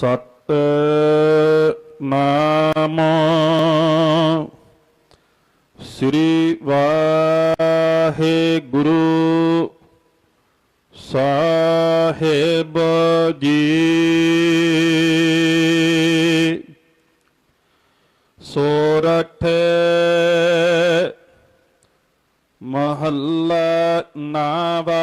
ਸਤ ਨਾਮ ਸ੍ਰੀ ਵਾਹਿਗੁਰੂ ਸਾਹਿਬ ਜੀ। ਸੋਰਠ ਮਹੱਲਾ ਨਾਵਾ